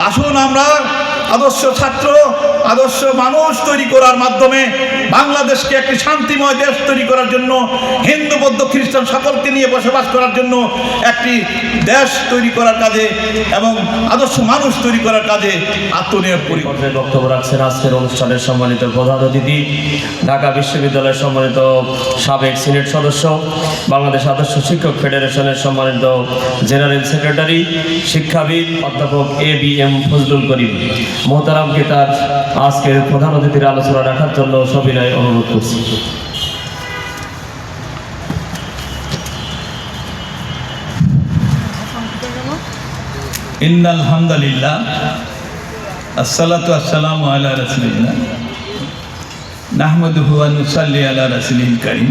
আসুন আমরা আদর্শ ছাত্র আদর্শ মানুষ তৈরি করার মাধ্যমে বাংলাদেশকে একটি শান্তিময় দেশ তৈরি করার জন্য, হিন্দু, বৌদ্ধ, খ্রিস্টান সকলকে নিয়ে বসবাস করার জন্য একটি দেশ তৈরি করার কাজে এবং আদর্শ মানুষ তৈরি করার কাজে আত্মনিয়োগ করি। বক্তব্য রাখছেন আজকের অনুষ্ঠানের সম্মানিত প্রধান অতিথি, ঢাকা বিশ্ববিদ্যালয়ের সম্মানিত সাবেক সিনেট সদস্য, বাংলাদেশ আদর্শ শিক্ষক ফেডারেশনের সম্মানিত জেনারেল সেক্রেটারি, শিক্ষাবিদ অধ্যাপক A B M Fazlul Karim. মোহতারামকে তার আজকের প্রধান অতিথির আলোচনা রাখার জন্য সবিনয় অনুরোধ করছি। ইন্নাল আলহামদুলিল্লাহ আসসালাতু আসসালামু আলা রাসূলিল্লাহ, নাহমাদুহু ওয়া নুসাল্লি আলা রাসূলিল কারীম।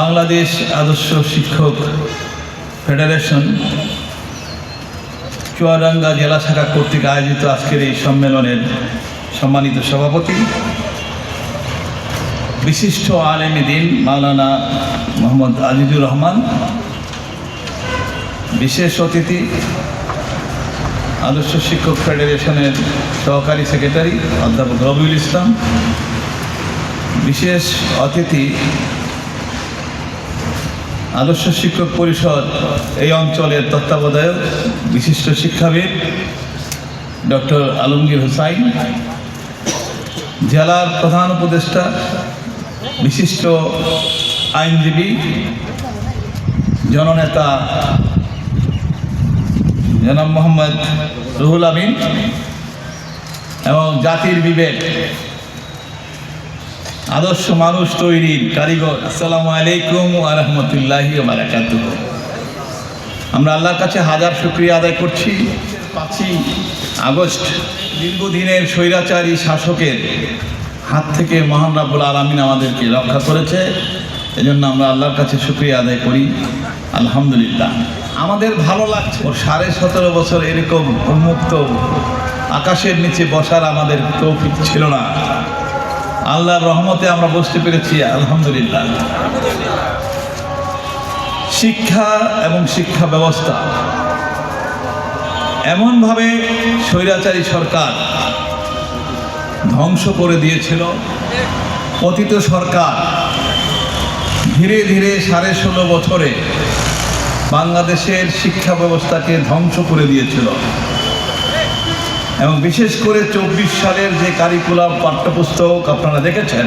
বাংলাদেশ আদর্শ শিক্ষক ফেডারেশন চুয়াডাঙ্গা জেলা শাখা কর্তৃক আয়োজিত আজকের এই সম্মেলনের সম্মানিত সভাপতি, বিশিষ্ট আলেমী দিন মাওলানা মোহাম্মদ আজিজুর রহমান, বিশেষ অতিথি, আদর্শ শিক্ষক ফেডারেশনের সহকারী সেক্রেটারি অধ্যাপক রবিউল ইসলাম, বিশেষ অতিথি আদর্শ শিক্ষক পরিষদ এই অঞ্চলের তত্ত্বাবধায়ক, বিশিষ্ট শিক্ষাবিদ ডক্টর আলমগীর হোসাইন, জেলার প্রধান উপদেষ্টা, বিশিষ্ট আইনজীবী, জননেতা জনাব মোহাম্মদ রুহুল আমিন এবং জাতির বিবেক আদর্শ মানুষ তৈরির কারিগর। আসসালামু আলাইকুম আরহামতুল্লাহি বারাকাত আমরা আল্লাহর কাছে হাজার শুক্রিয়া আদায় করছি। পাঁচই আগস্ট দীর্ঘদিনের স্বৈরাচারী শাসকের হাত থেকে মহান রাব্বুল আলমিন আমাদেরকে রক্ষা করেছে। এজন্য আমরা আল্লাহর কাছে শুক্রিয়া আদায় করি। আলহামদুলিল্লাহ। আমাদের ভালো লাগছে। ও সাড়ে সতেরো বছর এরকম উন্মুক্ত আকাশের নিচে বসার আমাদের তৌফিক ছিল না। আল্লাহর রহমতে আমরা বসতে পেরেছি, আলহামদুলিল্লাহ। শিক্ষা এবং শিক্ষা ব্যবস্থা এমনভাবে স্বৈরাচারী সরকার ধ্বংস করে দিয়েছিল পতিত সরকার ধীরে ধীরে সাড়ে ষোলো বছরে বাংলাদেশের শিক্ষা ব্যবস্থাকে ধ্বংস করে দিয়েছিল। এবং বিশেষ করে চব্বিশ সালের যে কারিকুলাম পাঠ্যপুস্তক আপনারা দেখেছেন,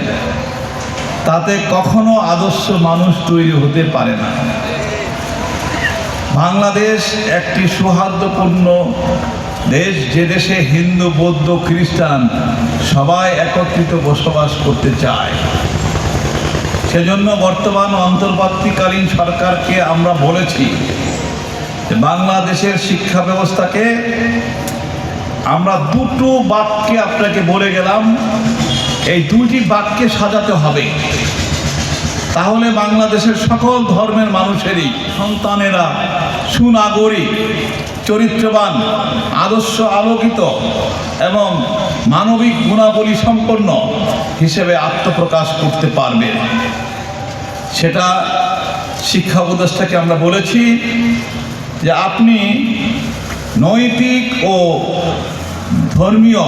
তাতে কখনো আদর্শ মানুষ তৈরি হতে পারে না। বাংলাদেশ একটি সৌহার্দ্যপূর্ণ দেশ, যে দেশে হিন্দু, বৌদ্ধ, খ্রিস্টান সবাই একত্রিত বসবাস করতে চায়। সেজন্য বর্তমান অন্তর্বর্তীকালীন সরকারকে আমরা বলেছি বাংলাদেশের শিক্ষা ব্যবস্থাকে আমরা দুটো বাক্যে আপনাকে বলে গেলাম, এই দুইটি বাক্যে সাজাতে হবে। তাহলে বাংলাদেশের সকল ধর্মের মানুষেরই, সন্তানেরা, সুনাগরিক, চরিত্রবান, আদর্শ আলোকিত এবং মানবিক গুণাবলী সম্পন্ন হিসেবে আত্মপ্রকাশ করতে পারবে। সেটা শিক্ষা উপদেষ্টাকে আমরা বলেছি যে আপনি নৈতিক ও ধর্মীয়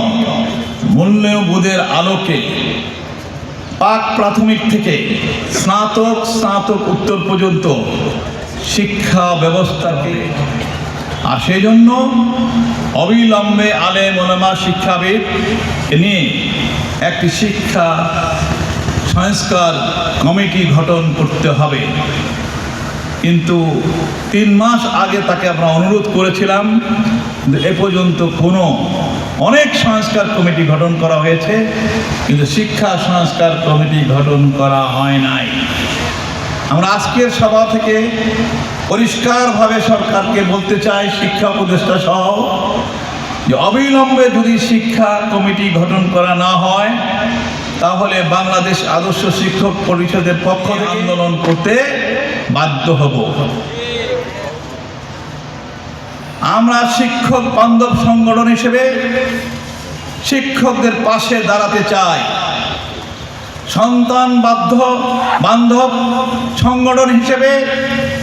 মূল্যবোধের আলোকে পাক প্রাথমিক থেকে স্নাতক স্নাতক উত্তর পর্যন্ত শিক্ষা ব্যবস্থাকে আর সেই জন্য অবিলম্বে আলে মোলামা শিক্ষাবিদ নিয়ে একটি শিক্ষা সংস্কার কমিটি গঠন করতে হবে। কিন্তু তিন মাস আগে তাকে আমরা অনুরোধ করেছিলাম এ পর্যন্ত কোনো অনেক সংস্কার কমিটি গঠন করা হয়েছে, কিন্তু শিক্ষা সংস্কার কমিটি গঠন করা হয় নাই। আমরা আজকের সভা থেকে পরিষ্কারভাবে সরকারকে বলতে চাই, শিক্ষা উপদেষ্টা সহ, যে অবিলম্বে যদি শিক্ষা কমিটি গঠন করা না হয়, তাহলে বাংলাদেশ আদর্শ শিক্ষক পরিষদের পক্ষ আন্দোলন করতে বাধ্য হব। আমরা শিক্ষক বান্ধব সংগঠন হিসেবে শিক্ষকদের পাশে দাঁড়াতে চাই। সন্তান বাধ্য বান্ধব সংগঠন হিসেবে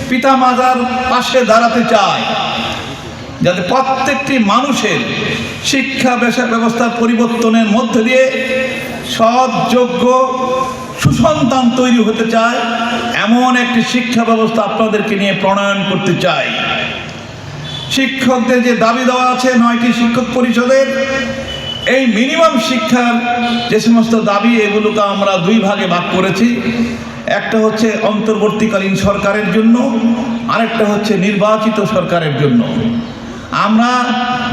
পিতামাতার পাশে দাঁড়াতে চাই। যাতে প্রত্যেকটি মানুষের শিক্ষা ব্যবস্থার পরিবর্তনের মধ্যে দিয়ে সৎ, যোগ্য, সুসন্তান তৈরি হতে চায়, এমন একটি শিক্ষা ব্যবস্থা আপনাদেরকে নিয়ে প্রণয়ন করতে চাই। শিক্ষকদের যে দাবি দেওয়া আছে নয়টি শিক্ষক পরিষদের, এই মিনিমাম শিক্ষার যে সমস্ত দাবি, এগুলোকে আমরা দুই ভাগে ভাগ করেছি। একটা হচ্ছে অন্তর্বর্তীকালীন সরকারের জন্য, আরেকটা হচ্ছে নির্বাচিত সরকারের জন্য। আমরা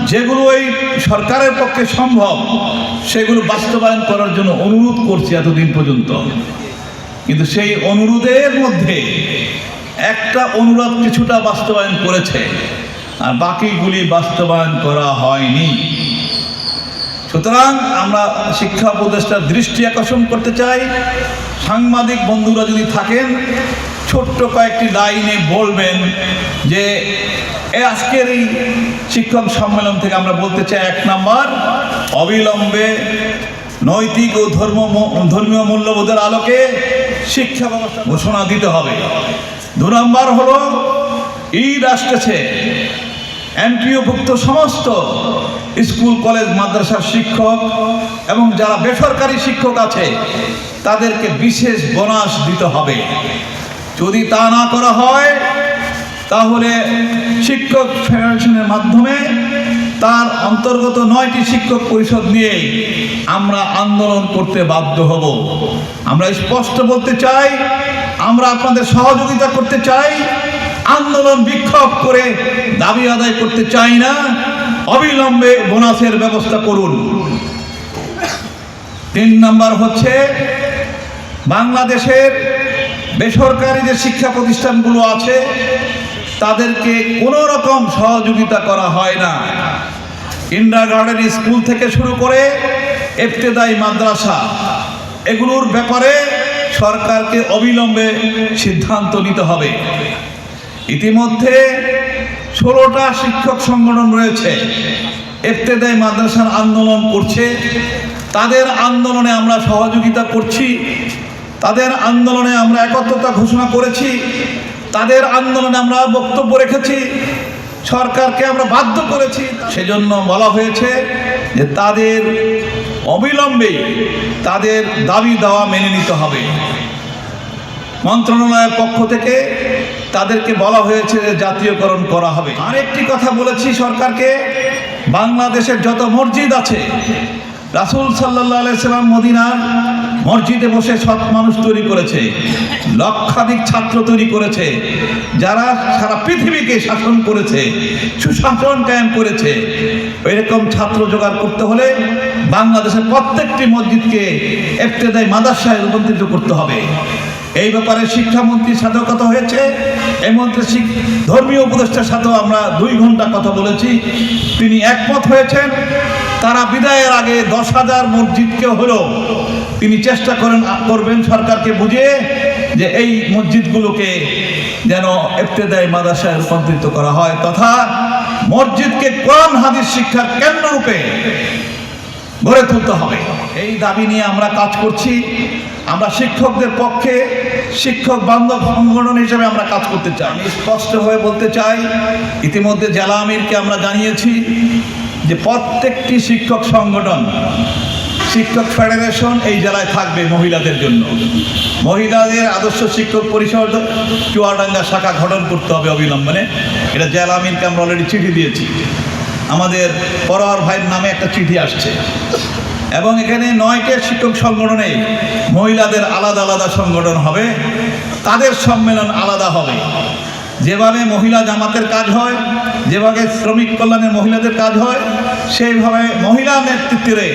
যেগুলো এই সরকারের পক্ষে সম্ভব, সেগুলো বাস্তবায়ন করার জন্য অনুরোধ করছি এতদিন পর্যন্ত। কিন্তু সেই অনুরোধের মধ্যে একটা অনুরোধ কিছুটা বাস্তবায়ন করেছে। আর বাকিগুলি বাস্তবায়ন করা হয়নি। সুতরাং আমরা শিক্ষা উপদেষ্টার দৃষ্টি আকর্ষণ করতে চাই। সাংবাদিক বন্ধুরা যদি থাকেন, ছোট্ট কয়েকটি লাইনে বলবেন যে আজকের এই শিক্ষক সম্মেলন থেকে আমরা বলতে চাই এক নাম্বার, অবিলম্বে নৈতিক ও ধর্ম ধর্মীয় মূল্যবোধের আলোকে শিক্ষা ব্যবস্থা ঘোষণা দিতে হবে। দু নম্বর হলো, ঈদ আসতেছে। এমপিওভুক্ত সমস্ত স্কুল, কলেজ, মাদ্রাসার শিক্ষক এবং যারা বেসরকারি শিক্ষক আছে, তাদেরকে বিশেষ বোনাস দিতে হবে। যদি তা না করা হয়, তাহলে শিক্ষক ফেডারেশনের মাধ্যমে তার অন্তর্গত নয়টি শিক্ষক পরিষদ নিয়ে আমরা আন্দোলন করতে বাধ্য হব। আমরা স্পষ্ট বলতে চাই, আমরা আপনাদের সহযোগিতা করতে চাই, আন্দোলন বিক্ষোভ করে দাবি আদায় করতে চাই না, অবিলম্বে বোনাসের ব্যবস্থা করুন। তিন নম্বর হচ্ছে, বাংলাদেশের বেসরকারি যে শিক্ষা প্রতিষ্ঠানগুলো আছে, তাদেরকে কোনো রকম সহযোগিতা করা হয় না। কিন্ডার গার্ডেন স্কুল থেকে শুরু করে এফতেদাই মাদ্রাসা, এগুলোর ব্যাপারে সরকারকে অবিলম্বে সিদ্ধান্ত নিতে হবে। ইতিমধ্যে ষোলোটা শিক্ষক সংগঠন রয়েছে। এফতেদাই মাদ্রাসার আন্দোলন করছে। তাদের আন্দোলনে আমরা সহযোগিতা করছি। তাদের আন্দোলনে আমরা একত্রতা ঘোষণা করেছি। তাদের আন্দোলনে আমরা বক্তব্য রেখেছি। সরকারকে আমরা বাধ্য করেছি। সেজন্য বলা হয়েছে যে তাদের অবিলম্বে তাদের দাবি দেওয়া মেনে নিতে হবে। মন্ত্রণালয়ের পক্ষ থেকে তাদেরকে বলা হয়েছে যে জাতীয়করণ করা হবে। আরেকটি কথা বলেছি সরকারকে, বাংলাদেশের যত মসজিদ আছে, রাসুল সাল্লাহ সাল্লাম মদিনার মসজিদে বসে সৎ মানুষ তৈরি করেছে, লক্ষাধিক ছাত্র তৈরি করেছে, যারা সারা পৃথিবীকে শাসন করেছে, সুশাসন কায়েম করেছে। এরকম ছাত্র জোগাড় করতে হলে বাংলাদেশের প্রত্যেকটি মসজিদকে এফতেদায় মাদাসায় রূপান্তরিত করতে হবে। এই ব্যাপারে শিক্ষামন্ত্রীর সাথেও কথা হয়েছে। এই মন্ত্রী ধর্মীয় উপদেষ্টার সাথেও আমরা দুই ঘণ্টা কথা বলেছি। তিনি একমত হয়েছেন, তারা বিদায়ের আগে দশ হাজার মসজিদকে হলেও তিনি চেষ্টা করেন, করবেন সরকারকে বুঝিয়ে যে এই মসজিদগুলোকে যেন এফতেদায় মাদাসায় রূপান্তরিত করা হয়। তথা মসজিদকে কোরআন হাদিস শিক্ষার কেন্দ্ররূপে গড়ে তুলতে হবে। এই দাবি নিয়ে আমরা কাজ করছি। আমরা শিক্ষকদের পক্ষে শিক্ষক বান্ধব সংগঠন হিসেবে আমরা কাজ করতে চাই। আমি স্পষ্ট হয়ে বলতে চাই, ইতিমধ্যে জেলা আমিরকে আমরা জানিয়েছি যে প্রত্যেকটি শিক্ষক সংগঠন, শিক্ষক ফেডারেশন এই জেলায় থাকবে মহিলাদের জন্য। মহিলাদের আদর্শ শিক্ষক পরিষদ চুয়াডাঙ্গা শাখা গঠন করতে হবে অবিলম্বনে এটা জেলা আমিরকে আমরা অলরেডি চিঠি দিয়েছি। আমাদের পরোয়ার ভাইয়ের নামে একটা চিঠি আসছে। এবং এখানে নয়টা শিক্ষক সংগঠনে মহিলাদের আলাদা আলাদা সংগঠন হবে, তাদের সম্মেলন আলাদা হবে। যেভাবে মহিলা জামাতের কাজ হয়, যেভাবে শ্রমিক কল্যাণের মহিলাদের কাজ হয়, সেইভাবে মহিলা নেতৃত্বে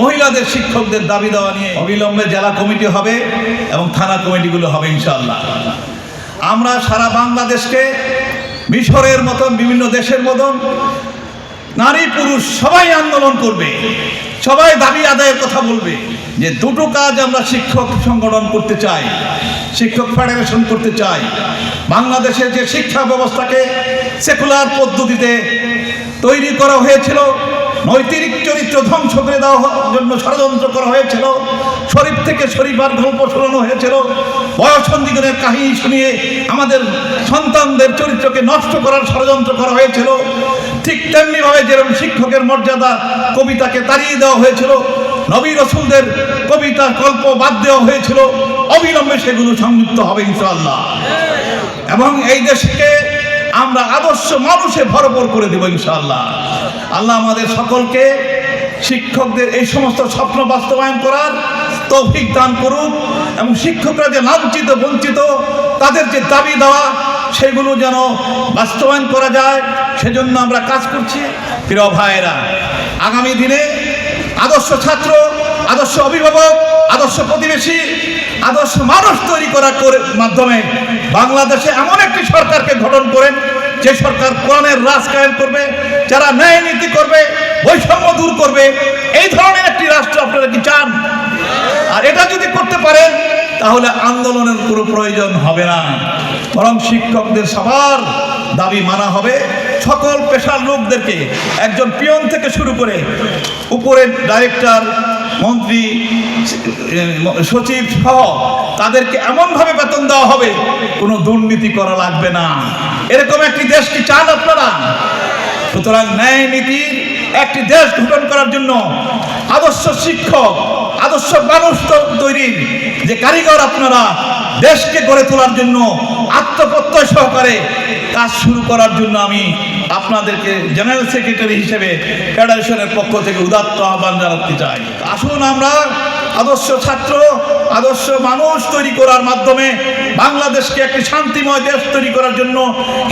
মহিলাদের শিক্ষকদের দাবি দেওয়া নিয়ে অবিলম্বে জেলা কমিটি হবে এবং থানা কমিটিগুলো হবে ইনশাল্লাহ আমরা সারা বাংলাদেশকে মিশরের মতন বিভিন্ন দেশের মতন নারী পুরুষ সবাই আন্দোলন করবে। সবাই দাবি আদায়ের কথা বলবে যে দুটো কাজ আমরা শিক্ষক সংগঠন করতে চাই, শিক্ষক ফেডারেশন করতে চাই। বাংলাদেশের যে শিক্ষা ব্যবস্থাকে সেকুলার পদ্ধতিতে তৈরি করা হয়েছিল, নৈতিক চরিত্র ধ্বংস করে দেওয়ার জন্য ষড়যন্ত্র করা হয়েছিল শরীফ থেকে শরীফার গল্প শোনানো হয়েছিল। বয়সন্ধিগণের কাহিনী শুনিয়ে আমাদের সন্তানদের চরিত্রকে নষ্ট করার ষড়যন্ত্র করা হয়েছিল। ঠিক তেমনিভাবে যেরকম শিক্ষকের মর্যাদা কবিতাকে তাড়িয়ে দেওয়া হয়েছিল, নবী রসুলদের কবিতা গল্প বাদ দেওয়া হয়েছিল, অবিলম্বে সেগুলো সংযুক্ত হবে ইনশাআল্লাহ। এবং এই দেশকে আমরা আদর্শ মানুষে ভরপুর করে দেব ইনশাআল্লাহ। আল্লাহ আমাদের সকলকে শিক্ষকদের এই সমস্ত স্বপ্ন বাস্তবায়ন করার তৌফিক দান করুন এবং শিক্ষকরা যে লাঞ্ছিত, বঞ্চিত, তাদের যে দাবি দেওয়া, সেগুলো যেন বাস্তবায়ন করা যায়, সেজন্য আমরা কাজ করছি। প্রিয় ভাইয়েরা, আগামী দিনে আদর্শ ছাত্র, আদর্শ অভিভাবক, আদর্শ প্রতিবেশী, আদর্শ মানুষ তৈরি করার করে- মাধ্যমে বাংলাদেশে এমন একটি সরকারকে গঠন করেন, যে সরকার কোরআনের রাজ কায়েম করবে, যারা ন্যায় নীতি করবে, বৈষম্য দূর করবে। এই ধরনের একটি রাষ্ট্র আপনারা কি চান আর এটা যদি করতে পারেন তাহলে আন্দোলনের কোনো প্রয়োজন হবে না। বরং শিক্ষকদের সবার দাবি মানা হবে। সকল পেশার লোকদেরকে একজন পিয়ন থেকে শুরু করে উপরের ডাইরেক্টর মন্ত্রী, সচিব সহ তাদেরকে এমনভাবে বেতন দেওয়া হবে, কোনো দুর্নীতি করা লাগবে না। এরকম একটি দেশ কি চান আপনারা? সুতরাং ন্যায় নীতির একটি দেশ গঠন করার জন্য আদর্শ শিক্ষক আদর্শ মানুষ তো- তৈরির যে কারিগর আপনারা দেশকে গড়ে তোলার জন্য আত্মপ্রত্যয় সহকারে কাজ শুরু করার জন্য আমি আপনাদেরকে জেনারেল সেক্রেটারি হিসেবে ফেডারেশনের পক্ষ থেকে উদাত্ত আহ্বান জানাতে চাই। আসুন আমরা আদর্শ ছাত্র, আদর্শ মানুষ তৈরি করার মাধ্যমে বাংলাদেশকে একটি শান্তিময় দেশ তৈরি করার জন্য,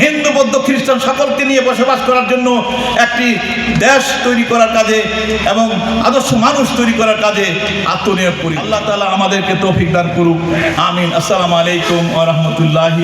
হিন্দু, বৌদ্ধ, খ্রিস্টান সকলকে নিয়ে বসবাস করার জন্য একটি দেশ তৈরি করার কাজে এবং আদর্শ মানুষ তৈরি করার কাজে আত্মনিয়োগ করি। আল্লাহ তালা আমাদেরকে তৌফিক দান করুক। আমিন। আসসালামু আলাইকুম ওয়া রাহমাতুল্লাহি